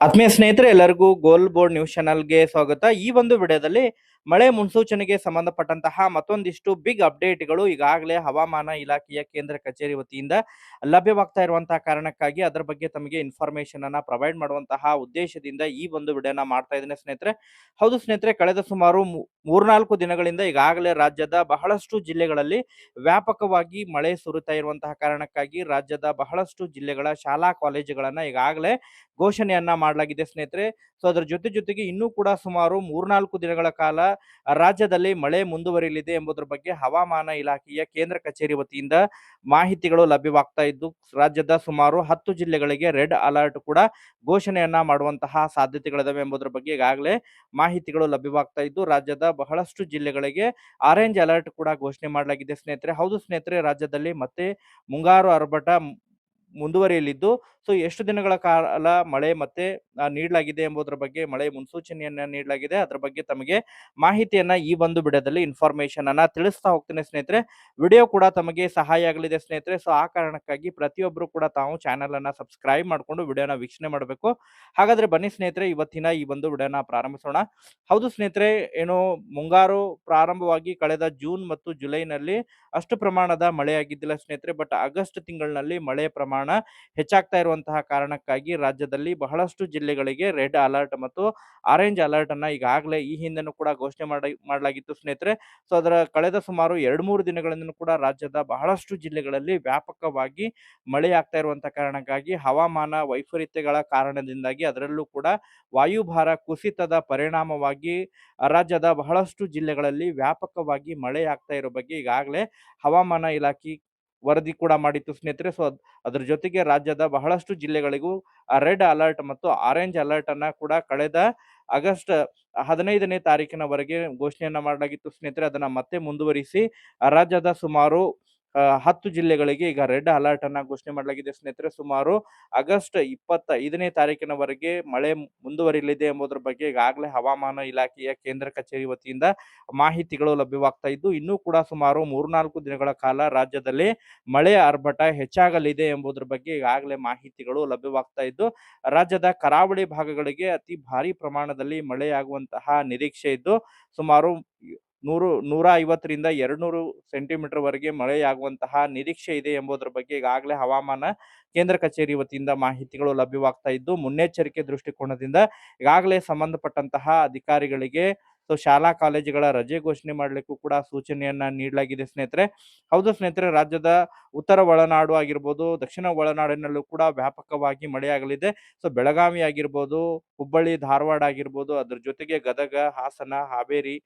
ಆತ್ಮೀಯ ಸ್ನೇಹಿತರೆ, ಎಲ್ಲರಿಗೂ ಗೋಲ್ ಬೋರ್ಡ್ ನ್ಯೂಸ್ ಚಾನಲ್ಗೆ ಸ್ವಾಗತ. ಈ ಒಂದು ವಿಡಿಯೋದಲ್ಲಿ ಮಳೆ ಮುನ್ಸೂಚನೆಗೆ ಸಂಬಂಧಪಟ್ಟಂತಹ ಮತ್ತೊಂದಿಷ್ಟು ಬಿಗ್ ಅಪ್ಡೇಟ್ಗಳು ಈಗಾಗಲೇ ಹವಾಮಾನ ಇಲಾಖೆಯ ಕೇಂದ್ರ ಕಚೇರಿ ವತಿಯಿಂದ ಲಭ್ಯವಾಗ್ತಾ ಇರುವಂತಹ ಕಾರಣಕ್ಕಾಗಿ ಅದರ ಬಗ್ಗೆ ತಮಗೆ ಇನ್ಫಾರ್ಮೇಶನ್ ಅನ್ನ ಪ್ರೊವೈಡ್ ಮಾಡುವಂತಹ ಉದ್ದೇಶದಿಂದ ಈ ಒಂದು ವಿಡಿಯೋನ ಮಾಡ್ತಾ ಇದ್ದೇನೆ ಸ್ನೇಹಿತರೆ. ಹೌದು ಸ್ನೇಹಿತರೆ, ಕಳೆದ ಸುಮಾರು ಮೂರ್ನಾಲ್ಕು ದಿನಗಳಿಂದ ಈಗಾಗಲೇ ರಾಜ್ಯದ ಬಹಳಷ್ಟು ಜಿಲ್ಲೆಗಳಲ್ಲಿ ವ್ಯಾಪಕವಾಗಿ ಮಳೆ ಸುರಿತಾ ಇರುವಂತಹ ಕಾರಣಕ್ಕಾಗಿ ರಾಜ್ಯದ ಬಹಳಷ್ಟು ಜಿಲ್ಲೆಗಳ ಶಾಲಾ ಕಾಲೇಜುಗಳನ್ನ ಈಗಾಗಲೇ ಘೋಷಣೆಯನ್ನ ಮಾಡಲಾಗಿದೆ ಸ್ನೇಹಿತರೆ. ಸೊ ಅದರ ಜೊತೆ ಜೊತೆಗೆ ಇನ್ನೂ ಕೂಡ ಸುಮಾರು ಮೂರ್ನಾಲ್ಕು ದಿನಗಳ ಕಾಲ ರಾಜ್ಯದಲ್ಲಿ ಮಳೆ ಮುಂದುವರಿಯಲಿದೆ ಎಂಬುದರ ಬಗ್ಗೆ ಹವಾಮಾನ ಇಲಾಖೆಯ ಕೇಂದ್ರ ಕಚೇರಿ ವತಿಯಿಂದ ಮಾಹಿತಿಗಳು ಲಭ್ಯವಾಗ್ತಾ ಇದ್ದು, ರಾಜ್ಯದ ಸುಮಾರು ಹತ್ತು ಜಿಲ್ಲೆಗಳಿಗೆ ರೆಡ್ ಅಲರ್ಟ್ ಕೂಡ ಘೋಷಣೆಯನ್ನ ಮಾಡುವಂತಹ ಸಾಧ್ಯತೆಗಳಿದಾವೆ ಎಂಬುದರ ಬಗ್ಗೆ ಈಗಾಗಲೇ ಮಾಹಿತಿಗಳು ಲಭ್ಯವಾಗ್ತಾ ಇದ್ದು, ರಾಜ್ಯದ ಬಹಳಷ್ಟು ಜಿಲ್ಲೆಗಳಿಗೆ ಆರೆಂಜ್ ಅಲರ್ಟ್ ಕೂಡ ಘೋಷಣೆ ಮಾಡಲಾಗಿದೆ. ಸ್ನೇಹಿತರೆ ಹೌದು ಸ್ನೇಹಿತರೆ ರಾಜ್ಯದಲ್ಲಿ ಮತ್ತೆ ಮುಂಗಾರು ಆರ್ಭಟ ಮುಂದುವರಿಯಲಿದ್ದು, ಸೊ, ಎಷ್ಟು ದಿನಗಳ ಕಾಲ ಮಳೆ ಮತ್ತೆ ನೀಡಲಾಗಿದೆ ಎಂಬುದರ ಬಗ್ಗೆ, ಮಳೆ ಮುನ್ಸೂಚನೆಯನ್ನ ನೀಡಲಾಗಿದೆ, ಅದರ ಬಗ್ಗೆ ತಮಗೆ ಮಾಹಿತಿಯನ್ನ ಈ ಒಂದು ವಿಡಿಯೋದಲ್ಲಿ ಇನ್ಫಾರ್ಮೇಶನ್ ಅನ್ನ ತಿಳಿಸ್ತಾ ಹೋಗ್ತೇನೆ ಸ್ನೇಹಿತರೆ. ವಿಡಿಯೋ ಕೂಡ ತಮಗೆ ಸಹಾಯ ಆಗಲಿದೆ ಸ್ನೇಹಿತರೆ, ಸೊ, ಆ ಕಾರಣಕ್ಕಾಗಿ ಪ್ರತಿಯೊಬ್ಬರು ಕೂಡ ತಾವು ಚಾನೆಲ್ ಅನ್ನ ಸಬ್ಸ್ಕ್ರೈಬ್ ಮಾಡಿಕೊಂಡು ವಿಡಿಯೋನ ವೀಕ್ಷಣೆ ಮಾಡಬೇಕು. ಹಾಗಾದ್ರೆ ಬನ್ನಿ ಸ್ನೇಹಿತರೆ, ಇವತ್ತಿನ ಈ ಒಂದು ವಿಡಿಯೋನ ಪ್ರಾರಂಭಿಸೋಣ. ಹೌದು ಸ್ನೇಹಿತರೆ, ಏನು ಮುಂಗಾರು ಪ್ರಾರಂಭವಾಗಿ ಕಳೆದ ಜೂನ್ ಮತ್ತು ಜುಲೈನಲ್ಲಿ ಅಷ್ಟು ಪ್ರಮಾಣದ ಮಳೆ ಆಗಿದ್ದಿಲ್ಲ ಸ್ನೇಹಿತರೆ, ಬಟ್ ಆಗಸ್ಟ್ ತಿಂಗಳಿನಲ್ಲಿ ಮಳೆ ಪ್ರಮಾಣ ಹೆಚ್ಚಾಗ್ತಾ ಇರುವಂತಹ ಕಾರಣಕ್ಕಾಗಿ ರಾಜ್ಯದಲ್ಲಿ ಬಹಳಷ್ಟು ಜಿಲ್ಲೆಗಳಿಗೆ ರೆಡ್ ಅಲರ್ಟ್ ಮತ್ತು ಆರೆಂಜ್ ಅಲರ್ಟ್ ಅನ್ನ ಈಗಾಗಲೇ ಈ ಹಿಂದೆನೂ ಕೂಡ ಘೋಷಣೆ ಮಾಡಿ, ಮಾಡಲಾಗಿತ್ತು ಸ್ನೇಹಿತರೆ. ಸೊ, ಅದರ ಕಳೆದ ಸುಮಾರು ಎರಡು ಮೂರು ದಿನಗಳಿಂದ ಕೂಡ ರಾಜ್ಯದ ಬಹಳಷ್ಟು ಜಿಲ್ಲೆಗಳಲ್ಲಿ ವ್ಯಾಪಕವಾಗಿ ಮಳೆ ಆಗ್ತಾ ಇರುವಂತಹ ಕಾರಣಕ್ಕಾಗಿ ಹವಾಮಾನ ವೈಪರೀತ್ಯಗಳ ಕಾರಣದಿಂದಾಗಿ ಅದರಲ್ಲೂ ಕೂಡ ವಾಯುಭಾರ ಕುಸಿತದ ಪರಿಣಾಮವಾಗಿ ರಾಜ್ಯದ ಬಹಳಷ್ಟು ಜಿಲ್ಲೆಗಳಲ್ಲಿ ವ್ಯಾಪಕವಾಗಿ ಮಳೆ ಆಗ್ತಾ ಇರೋ ಬಗ್ಗೆ ಈಗಾಗಲೇ ಹವಾಮಾನ ಇಲಾಖೆ ವರದಿ ಕೂಡ ಮಾಡಿತ್ತು ಸ್ನೇಹಿತರೆ. ಸೊ ಅದ್ರ ಜೊತೆಗೆ ರಾಜ್ಯದ ಬಹಳಷ್ಟು ಜಿಲ್ಲೆಗಳಿಗೂ ರೆಡ್ ಅಲರ್ಟ್ ಮತ್ತು ಆರೆಂಜ್ ಅಲರ್ಟ್ ಅನ್ನ ಕೂಡ ಕಳೆದ ಆಗಸ್ಟ್ ಹದಿನೈದನೇ ತಾರೀಕಿನವರೆಗೆ ಘೋಷಣೆಯನ್ನ ಮಾಡಲಾಗಿತ್ತು ಸ್ನೇಹಿತರೆ. ಅದನ್ನ ಮತ್ತೆ ಮುಂದುವರಿಸಿ, ರಾಜ್ಯದ ಸುಮಾರು ಹತ್ತು ಜಿಲ್ಲೆಗಳಿಗೆ ಈಗ ರೆಡ್ ಅಲರ್ಟ್ ಅನ್ನ ಘೋಷಣೆ ಮಾಡಲಾಗಿದೆ ಸ್ನೇಹಿತರೆ. ಸುಮಾರು ಆಗಸ್ಟ್ ಇಪ್ಪತ್ತ ಐದನೇ ತಾರೀಕಿನವರೆಗೆ ಮಳೆ ಮುಂದುವರಿಯಲಿದೆ ಎಂಬುದರ ಬಗ್ಗೆ ಈಗಾಗಲೇ ಹವಾಮಾನ ಇಲಾಖೆಯ ಕೇಂದ್ರ ಕಚೇರಿ ವತಿಯಿಂದ ಮಾಹಿತಿಗಳು ಲಭ್ಯವಾಗ್ತಾ ಇದ್ದು, ಇನ್ನೂ ಕೂಡ ಸುಮಾರು ಮೂರ್ನಾಲ್ಕು ದಿನಗಳ ಕಾಲ ರಾಜ್ಯದಲ್ಲಿ ಮಳೆ ಆರ್ಭಟ ಹೆಚ್ಚಾಗಲಿದೆ ಎಂಬುದರ ಬಗ್ಗೆ ಈಗಾಗಲೇ ಮಾಹಿತಿಗಳು ಲಭ್ಯವಾಗ್ತಾ ಇದ್ದು, ರಾಜ್ಯದ ಕರಾವಳಿ ಭಾಗಗಳಿಗೆ ಅತಿ ಭಾರಿ ಪ್ರಮಾಣದಲ್ಲಿ ಮಳೆಯಾಗುವಂತಹ ನಿರೀಕ್ಷೆ ಇದ್ದು, ಸುಮಾರು ನೂರು ನೂರ ಐವತ್ತರಿಂದ ಎರಡ್ನೂರು ಸೆಂಟಿಮೀಟರ್ ವರೆಗೆ ಮಳೆಯಾಗುವಂತಹ ನಿರೀಕ್ಷೆ ಇದೆ ಎಂಬುದರ ಬಗ್ಗೆ ಈಗಾಗಲೇ ಹವಾಮಾನ ಕೇಂದ್ರ ಕಚೇರಿ ವತಿಯಿಂದ ಮಾಹಿತಿಗಳು ಲಭ್ಯವಾಗ್ತಾ ಇದ್ದು, ಮುನ್ನೆಚ್ಚರಿಕೆ ದೃಷ್ಟಿಕೋನದಿಂದ ಈಗಾಗಲೇ ಸಂಬಂಧಪಟ್ಟಂತಹ ಅಧಿಕಾರಿಗಳಿಗೆ ಸೊ, ಶಾಲಾ ಕಾಲೇಜುಗಳ ರಜೆ ಘೋಷಣೆ ಮಾಡಲಿಕ್ಕೂ ಕೂಡ ಸೂಚನೆಯನ್ನ ನೀಡಲಾಗಿದೆ ಸ್ನೇಹಿತರೆ. ಹೌದು ಸ್ನೇಹಿತರೆ, ರಾಜ್ಯದ ಉತ್ತರ ಒಳನಾಡು ಆಗಿರ್ಬೋದು, ದಕ್ಷಿಣ ಒಳನಾಡಿನಲ್ಲೂ ಕೂಡ ವ್ಯಾಪಕವಾಗಿ ಮಳೆಯಾಗಲಿದೆ. ಸೊ, ಬೆಳಗಾವಿ ಆಗಿರ್ಬೋದು, ಹುಬ್ಬಳ್ಳಿ, ಧಾರವಾಡ ಆಗಿರ್ಬೋದು, ಅದ್ರ ಜೊತೆಗೆ ಗದಗ, ಹಾಸನ, ಹಾವೇರಿ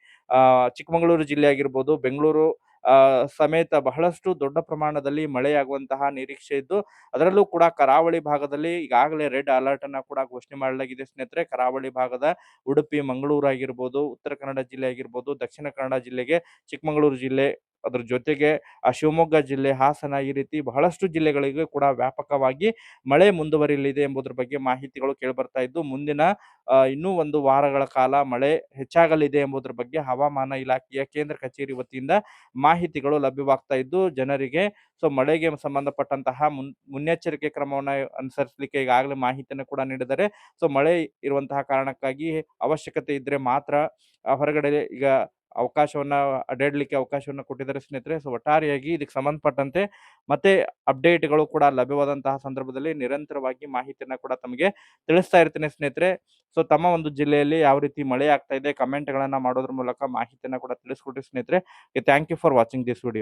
ಚಿಕ್ಕಮಗಳೂರು ಜಿಲ್ಲೆ ಆಗಿರ್ಬೋದು, ಬೆಂಗಳೂರು ಸಮೇತ ಬಹಳಷ್ಟು ದೊಡ್ಡ ಪ್ರಮಾಣದಲ್ಲಿ ಮಳೆಯಾಗುವಂತಹ ನಿರೀಕ್ಷೆ ಇದ್ದು, ಅದರಲ್ಲೂ ಕೂಡ ಕರಾವಳಿ ಭಾಗದಲ್ಲಿ ಈಗಾಗಲೇ ರೆಡ್ ಅಲರ್ಟ್ ಅನ್ನ ಕೂಡ ಘೋಷಣೆ ಮಾಡಲಾಗಿದೆ. ಸ್ನೇಹಿತರೆ, ಕರಾವಳಿ ಭಾಗದ ಉಡುಪಿ, ಮಂಗಳೂರು ಆಗಿರ್ಬೋದು, ಉತ್ತರ ಕನ್ನಡ ಜಿಲ್ಲೆ ಆಗಿರ್ಬೋದು, ದಕ್ಷಿಣ ಕನ್ನಡ ಜಿಲ್ಲೆಗೆ ಚಿಕ್ಕಮಗಳೂರು ಜಿಲ್ಲೆ ಅದ್ರ ಜೊತೆಗೆ ಆ ಶಿವಮೊಗ್ಗ ಜಿಲ್ಲೆ, ಹಾಸನ ಈ ರೀತಿ ಬಹಳಷ್ಟು ಜಿಲ್ಲೆಗಳಿಗೆ ಕೂಡ ವ್ಯಾಪಕವಾಗಿ ಮಳೆ ಮುಂದುವರಿಯಲಿದೆ ಎಂಬುದರ ಬಗ್ಗೆ ಮಾಹಿತಿಗಳು ಕೇಳಿಬರ್ತಾ ಇದ್ದು, ಮುಂದಿನ ಇನ್ನೂ ಒಂದು ವಾರಗಳ ಕಾಲ ಮಳೆ ಹೆಚ್ಚಾಗಲಿದೆ ಎಂಬುದರ ಬಗ್ಗೆ ಹವಾಮಾನ ಇಲಾಖೆಯ ಕೇಂದ್ರ ಕಚೇರಿ ವತಿಯಿಂದ ಮಾಹಿತಿಗಳು ಲಭ್ಯವಾಗ್ತಾ ಇದ್ದು, ಜನರಿಗೆ ಸೊ ಮಳೆಗೆ ಸಂಬಂಧಪಟ್ಟಂತಹ ಮುನ್, ಮುನ್ನೆಚ್ಚರಿಕೆ ಕ್ರಮವನ್ನು ಅನುಸರಿಸಲಿಕ್ಕೆ ಈಗಾಗಲೇ ಮಾಹಿತಿಯನ್ನು ಕೂಡ ನೀಡಿದರೆ ಸೊ ಮಳೆ ಇರುವಂತಹ ಕಾರಣಕ್ಕಾಗಿ ಅವಶ್ಯಕತೆ ಇದ್ದರೆ ಮಾತ್ರ ಹೊರಗಡೆ ಈಗ ಅವಕಾಶವನ್ನ ಅಡ್ಡಾಡ್ಲಿಕ್ಕೆ ಅವಕಾಶವನ್ನ ಕೊಟ್ಟಿದ್ದಾರೆ ಸ್ನೇಹಿತರೆ. ಸೊ ಒಟ್ಟಾರೆಯಾಗಿ ಇದಕ್ಕೆ ಸಂಬಂಧಪಟ್ಟಂತೆ ಮತ್ತೆ ಅಪ್ಡೇಟ್ಗಳು ಕೂಡ ಲಭ್ಯವಾದಂತಹ ಸಂದರ್ಭದಲ್ಲಿ ನಿರಂತರವಾಗಿ ಮಾಹಿತಿಯನ್ನ ಕೂಡ ತಮಗೆ ತಿಳಿಸ್ತಾ ಇರ್ತೇನೆ ಸ್ನೇಹಿತರೆ. ಸೊ ತಮ್ಮ ಒಂದು ಜಿಲ್ಲೆಯಲ್ಲಿ ಯಾವ ರೀತಿ ಮಳೆ ಆಗ್ತಾ ಇದೆ ಕಮೆಂಟ್ಗಳನ್ನ ಮಾಡೋದ್ರ ಮೂಲಕ ಮಾಹಿತಿಯನ್ನ ಕೂಡ ತಿಳಿಸ್ಕೊಟ್ರಿ ಸ್ನೇಹಿತರೆ. Thank you for watching this video